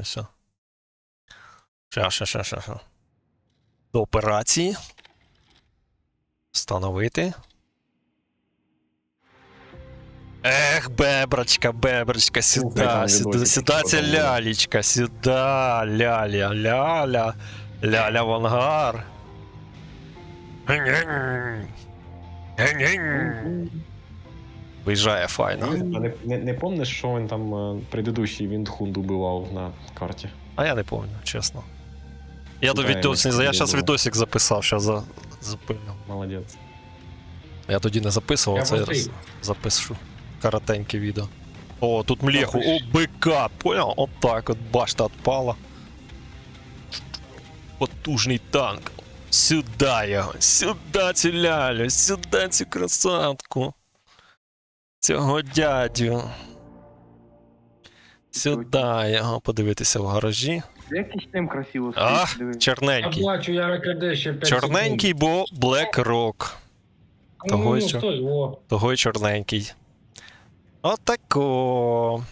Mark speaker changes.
Speaker 1: все. Ща, ща, ща, ща, ща. До операції. Встановити. Ех, беброчка, беброчка, сюда, сюда, сюда ця лялечка, сюда, ляля, ляля, ляля в ангар. Гень-гень. Гень-гень. Виїжджає файно.
Speaker 2: А не, не, не помниш, що він там е, предыдущий Віндхунд убивав на карті?
Speaker 1: А я не помню, чесно. Я до
Speaker 2: Да, я
Speaker 1: відос,
Speaker 2: не
Speaker 1: я зараз відосик записав, зараз за... зупинив.
Speaker 2: Молодець.
Speaker 1: Я тоді не записував,
Speaker 3: Я
Speaker 1: це раз
Speaker 3: постриг.
Speaker 1: запишу. Коротеньке відео. О, тут млеху, о, бика, понял? От так от башта отпала. Потужний танк. Сюда його, сюда цю сюда цю красотку. Цього дядю. Сюда його подивитися в гаражі.
Speaker 4: Красиво
Speaker 1: Ах,
Speaker 4: стоїть.
Speaker 3: Я
Speaker 1: чорненький.
Speaker 3: плачу, я ще 5
Speaker 1: Чорненький, бо Black Rock. того
Speaker 3: Ну,
Speaker 1: чор...
Speaker 3: стой.
Speaker 1: Того й чорненький. Отако.